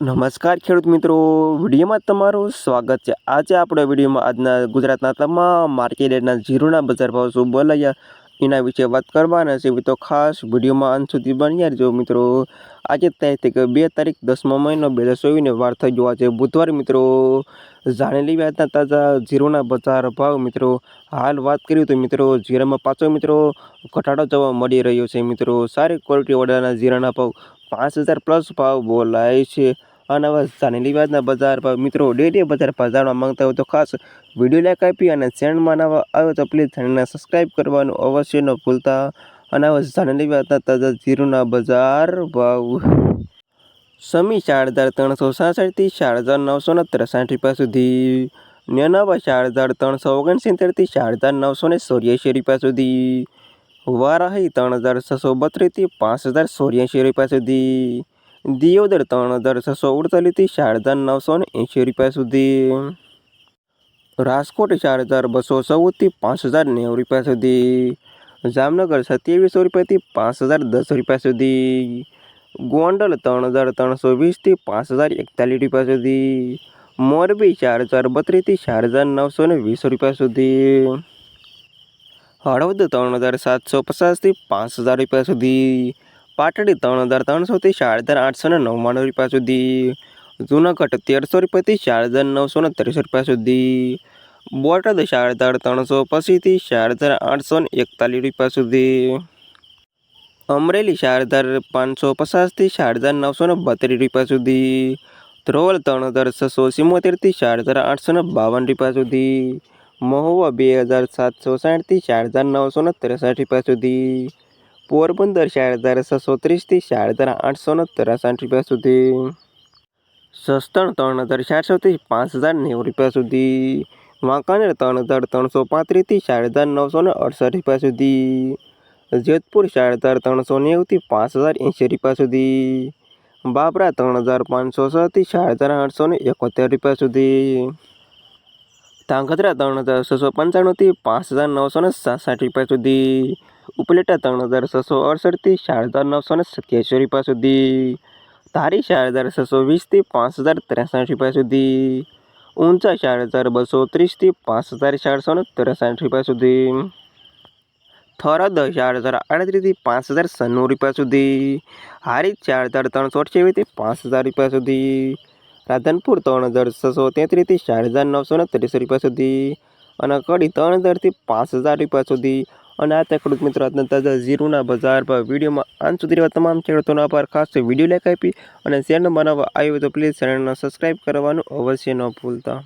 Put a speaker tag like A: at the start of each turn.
A: નમસ્કાર ખેડૂત મિત્રો. વિડીયોમાં તમારું સ્વાગત છે. આજે આપણે વિડીયોમાં આજના ગુજરાતના તમામ માર્કેટ રેટના જીરુના બજાર ભાવ શું બોલાયા એના વિશે વાત કરવાના છે. તો ખાસ વિડીયોમાં અંત સુધી બન્યા રહેજો મિત્રો. આજે તારીખ બે તારીખ દસમો મહિનો, બે હજાર ચોવીસને વાર થઈ ગયો. આજે બુધવાર મિત્રો જાણી લેવી આજના તાજા ઝીરોના બજાર ભાવ. મિત્રો, હાલ વાત કરીએ તો મિત્રો જીરામાં પાછો મિત્રો ઘટાડો જોવા મળી રહ્યો છે. મિત્રો, સારી ક્વોલિટી ઓર્ડરના જીરાના ભાવ પાંચ હજાર પ્લસ ભાવ બોલાય છે. અને હવે જાણેલી વાતના બજાર ભાવ. મિત્રો ડેલી બજાર ભાવ જાણવા માંગતા હોય તો ખાસ વીડિયો લાઈક આપી અને ચેનલમાં નવા આવે તો પ્લીઝ ચેનલને સબસ્ક્રાઈબ કરવાનું અવશ્ય ન ભૂલતા. અને હવે જાણેલી વાતના તાજા જીરુના બજાર ભાવ. સમી ચાર હજાર ત્રણસો સાસઠથી ચાર હજાર નવસો ને ત્રેસાઠ રૂપિયા સુધી. નેનાવા ચાર હજાર ત્રણસો ઓગણસિત્તેરથી ચાર હજાર નવસો ને ચોર્યાસી રૂપિયા સુધી. વારાહી ત્રણ હજાર છસો બત્રીસથી પાંચ હજાર ચોર્યાસી રૂપિયા સુધી. દિયોદર, ત્રણ હજાર છસો અડતાલીસથી ચાર હજાર નવસો ને એંશી રૂપિયા સુધી. રાજકોટ, ચાર હજાર બસો ચૌદથી પાંચ હજાર નેવું રૂપિયા સુધી. જામનગર, સત્યાવીસો રૂપિયાથી પાંચ હજાર દસ રૂપિયા સુધી. ગોંડલ, ત્રણ હજાર ત્રણસો વીસથી પાંચ હજાર એકતાલીસ રૂપિયા સુધી. મોરબી, ચાર હજાર બત્રીસથી ચાર હજાર નવસો ને વીસ રૂપિયા સુધી. હળવદ ત્રણ હજાર સાતસો પચાસથી પાંચ હજાર રૂપિયા સુધી. પાટડી ત્રણ હજાર ત્રણસોથી ચાર હજાર આઠસો ને નવ્વાણું રૂપિયા સુધી. જૂનાગઢ તેરસો રૂપિયાથી ચાર હજાર નવસો ને ત્રીસ રૂપિયા સુધી. બોટાદ ચાર હજાર ત્રણસો પચીસથી ચાર હજાર આઠસો ને એકતાલીસ રૂપિયા સુધી. અમરેલી ચાર હજાર પાંચસો પચાસથી ચાર હજાર નવસો ને બત્રીસ રૂપિયા સુધી. ધ્રોલ ત્રણ હજાર છસો સિત્તોતેરથી ચાર હજાર આઠસો ને બાવન રૂપિયા સુધી. મહુવા બે હજાર સાતસો સાઠથી ચાર હજાર નવસો ને ત્રેસઠ રૂપિયા સુધી. પોરબંદર ચાર હજાર છસો ત્રીસથી ચાર હજાર આઠસો ને ત્રેસઠ રૂપિયા સુધી. સસ્તણ ત્રણ હજાર ચારસોથી પાંચ હજાર નેવું રૂપિયા સુધી. વાંકાનેર ત્રણ હજાર ત્રણસો પાંત્રીસથી ચાર હજાર નવસો ને અડસઠ રૂપિયા સુધી. જેતપુર ચાર હજાર ત્રણસો નેવુંથી પાંચ હજાર એંસી રૂપિયા સુધી. બાબરા ત્રણ હજાર પાંચસો છથી ચાર હજાર આઠસો ને એકોતેર રૂપિયા સુધી. ધાંગધ્રા ત્રણ હજાર છસો પંચાણુંથી પાંચ હજાર નવસો ને સાઠ રૂપિયા સુધી. ઉપલેટા ત્રણ હજાર છસો અડસઠથી ચાર હજાર નવસો ને સત્યાસી રૂપિયા સુધી. ધારી ચાર હજાર છસો વીસથી પાંચ હજાર ત્રેસઠ રૂપિયા સુધી. ઊંચા ચાર હજાર બસો ત્રીસથી પાંચ હજાર ચારસો ને ત્રેસઠ રૂપિયા સુધી. થરદ ચાર હજાર આડત્રીસથી પાંચ હજાર સન્નું રૂપિયા સુધી. હારી ચાર હજાર ત્રણસો અઠ્યાવીસથી પાંચ હજાર રૂપિયા સુધી. રાધનપુર ત્રણ હજાર છસો તેત્રીસથી ચાર હજાર નવસો ને ત્રીસ રૂપિયા સુધી અને કડી ત્રણ હજારથી પાંચ હજાર રૂપિયા સુધી. અને આ તે ખેડૂત મિત્રો આજના તાજા ઝીરુના બજાર પર વિડીયોમાં અંત સુધી રહેવા તમામ ખેડૂતોનો આભાર. ખાસ વીડિયો લાઈક આપી અને શેરનો બનાવવા આવ્યો તો પ્લીઝ ચેનલને સબસ્ક્રાઈબ કરવાનું અવશ્ય ન ભૂલતા.